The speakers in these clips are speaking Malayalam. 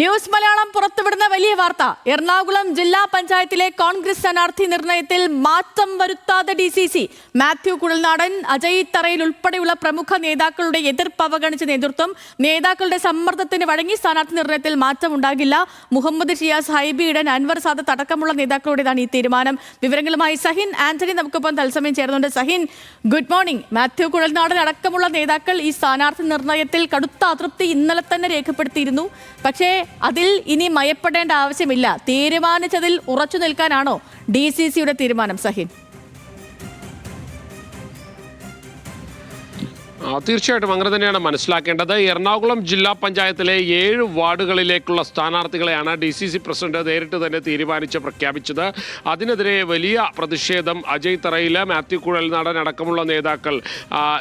ന്യൂസ് മലയാളം പുറത്തുവിടുന്ന വലിയ വാർത്ത. എറണാകുളം ജില്ലാ പഞ്ചായത്തിലെ കോൺഗ്രസ് സ്ഥാനാർത്ഥി നിർണയത്തിൽ മാറ്റം വരുത്താതെ D C C Mathew Kuzhalnadan Ajay Tharayil ഉൾപ്പെടെയുള്ള പ്രമുഖ നേതാക്കളുടെ എതിർപ്പ് അവഗണിച്ച നേതൃത്വം നേതാക്കളുടെ സമ്മർദ്ദത്തിന് വഴങ്ങി സ്ഥാനാർത്ഥി നിർണയത്തിൽ മാറ്റം ഉണ്ടാകില്ല. മുഹമ്മദ് ഷിയാസ് ഹൈബി ഇടൻ അൻവർ സാദത്ത് അടക്കമുള്ള നേതാക്കളുടേതാണ് ഈ തീരുമാനം. വിവരങ്ങളുമായി സഹിൻ ആന്റണി നമുക്കൊപ്പം തത്സമയം ചേർന്നുണ്ട് സഹിൻ ഗുഡ് മോർണിംഗ്. മാത്യു കുഴൽനാടൻ അടക്കമുള്ള നേതാക്കൾ ഈ സ്ഥാനാർത്ഥി നിർണയത്തിൽ കടുത്ത അതൃപ്തി ഇന്നലെ തന്നെ രേഖപ്പെടുത്തിയിരുന്നു. പക്ഷേ അതിൽ ഇനി മയപ്പെടേണ്ട ആവശ്യമില്ല. തീരുമാനിച്ചതിൽ ഉറച്ചു നിൽക്കാനാണോ ഡി തീരുമാനം സഹിൻ? തീർച്ചയായിട്ടും അങ്ങനെ തന്നെയാണ് മനസ്സിലാക്കേണ്ടത്. എറണാകുളം ജില്ലാ പഞ്ചായത്തിലെ ഏഴ് വാർഡുകളിലേക്കുള്ള സ്ഥാനാർത്ഥികളെയാണ് ഡി സി സി പ്രസിഡന്റ് നേരിട്ട് തന്നെ തീരുമാനിച്ച് പ്രഖ്യാപിച്ചത്. അതിനെതിരെ വലിയ പ്രതിഷേധം അജയ് തറയിൽ മാത്യു കുഴൽനാടൻ അടക്കമുള്ള നേതാക്കൾ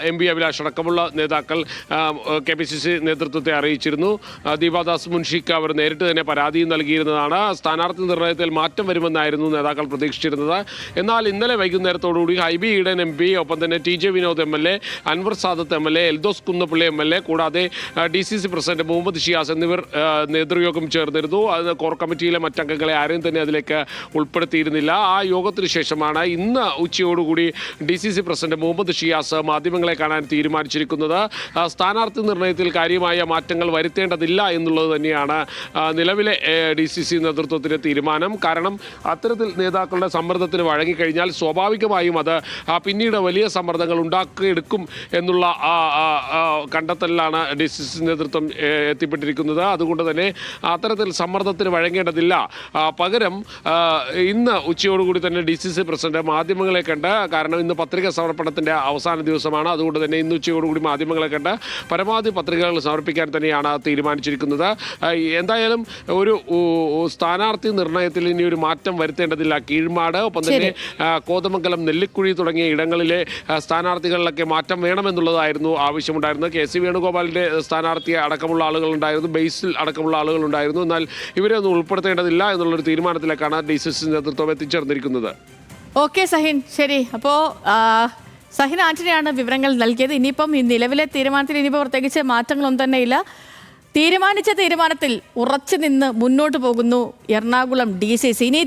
എം പി അഭിലാഷ് അടക്കമുള്ള നേതാക്കൾ കെ പി സി സി നേതൃത്വത്തെ അറിയിച്ചിരുന്നു. ദീപാദാസ് മുൻഷിക്ക് അവർ നേരിട്ട് തന്നെ പരാതിയും നൽകിയിരുന്നതാണ്. സ്ഥാനാർത്ഥി നിർണയത്തിൽ മാറ്റം വരുമെന്നായിരുന്നു നേതാക്കൾ പ്രതീക്ഷിച്ചിരുന്നത്. എന്നാൽ ഇന്നലെ വൈകുന്നേരത്തോടുകൂടി ഹൈബി ഈഡൻ എം പി ഒപ്പം തന്നെ T J Vinod M L A Anwar Sadath M L A Eldhose Kunnappilly M L A കൂടാതെ D C C president Muhammad Shiyas എന്നിവർ നേതൃയോഗം ചേർന്നിരുന്നു. അത് കോർ കമ്മിറ്റിയിലെ മറ്റംഗങ്ങളെ ആരെയും തന്നെ അതിലേക്ക് ഉൾപ്പെടുത്തിയിരുന്നില്ല. ആ യോഗത്തിന് ശേഷമാണ് ഇന്ന് ഉച്ചയോടുകൂടി D C C president Muhammad Shiyas മാധ്യമങ്ങളെ കാണാൻ തീരുമാനിച്ചിരിക്കുന്നത്. സ്ഥാനാർത്ഥി നിർണയത്തിൽ കാര്യമായ മാറ്റങ്ങൾ വരുത്തേണ്ടതില്ല എന്നുള്ളത് തന്നെയാണ് നിലവിലെ ഡി സി സി നേതൃത്വത്തിന്റെ തീരുമാനം. കാരണം അത്തരത്തിൽ നേതാക്കളുടെ സമ്മർദ്ദത്തിന് വഴങ്ങിക്കഴിഞ്ഞാൽ സ്വാഭാവികമായും അത് പിന്നീട് വലിയ സമ്മർദ്ദങ്ങൾ ഉണ്ടാക്കിയെടുക്കും എന്നുള്ള കണ്ടെത്തലിലാണ് ഡി സി സി നേതൃത്വം എത്തിപ്പെട്ടിരിക്കുന്നത്. അതുകൊണ്ട് തന്നെ അത്തരത്തിൽ സമ്മർദ്ദത്തിന് വഴങ്ങേണ്ടതില്ല. പകരം ഇന്ന് ഉച്ചയോടുകൂടി തന്നെ ഡി സി സി പ്രസിഡന്റ് മാധ്യമങ്ങളെ കണ്ട് കാരണം ഇന്ന് പത്രിക സമർപ്പണത്തിന്റെ അവസാന ദിവസമാണ്. അതുകൊണ്ട് തന്നെ ഇന്ന് ഉച്ചയോടുകൂടി മാധ്യമങ്ങളെ കണ്ട് പരമാവധി പത്രികകൾ സമർപ്പിക്കാൻ തന്നെയാണ് തീരുമാനിച്ചിരിക്കുന്നത്. എന്തായാലും ഒരു സ്ഥാനാർത്ഥി നിർണയത്തിൽ ഇനി ഒരു മാറ്റം വരുത്തേണ്ടതില്ല. കീഴ്മാട് ഒപ്പം തന്നെ കോതമംഗലം നെല്ലിക്കുഴി തുടങ്ങിയ ഇടങ്ങളിലെ സ്ഥാനാർത്ഥികളിലൊക്കെ മാറ്റം വേണമെന്നുള്ളതായിരുന്നു ആവശ്യമുണ്ടായിരുന്നത് കെ സി വേണുഗോപാലിന്റെ സ്ഥാനാർത്ഥി അടക്കമുള്ള ആളുകളുണ്ടായിരുന്നു ബേസിൽ അടക്കമുള്ള ആളുകളുണ്ടായിരുന്നു. എന്നാൽ ഇവരെ ഒന്നും ഉൾപ്പെടുത്തേണ്ടതില്ല എന്നുള്ളൊരു തീരുമാനത്തിലേക്കാണ് ഡി സി സി നേതൃത്വം എത്തിച്ചേർന്നിരിക്കുന്നത്. ഓക്കെ സഹിൻ. ശരി. അപ്പോൾ സഹിൻ ആന്റണിയാണ് വിവരങ്ങൾ നൽകിയത്. ഇനിയിപ്പം നിലവിലെ തീരുമാനത്തിൽ ഇനിയിപ്പോൾ പ്രത്യേകിച്ച് മാറ്റങ്ങളൊന്നും തന്നെ ഇല്ല തീരുമാനിച്ച തീരുമാനത്തിൽ ഉറച്ചു നിന്ന് മുന്നോട്ട് പോകുന്നു എറണാകുളം ഡി സി സി. ഇനി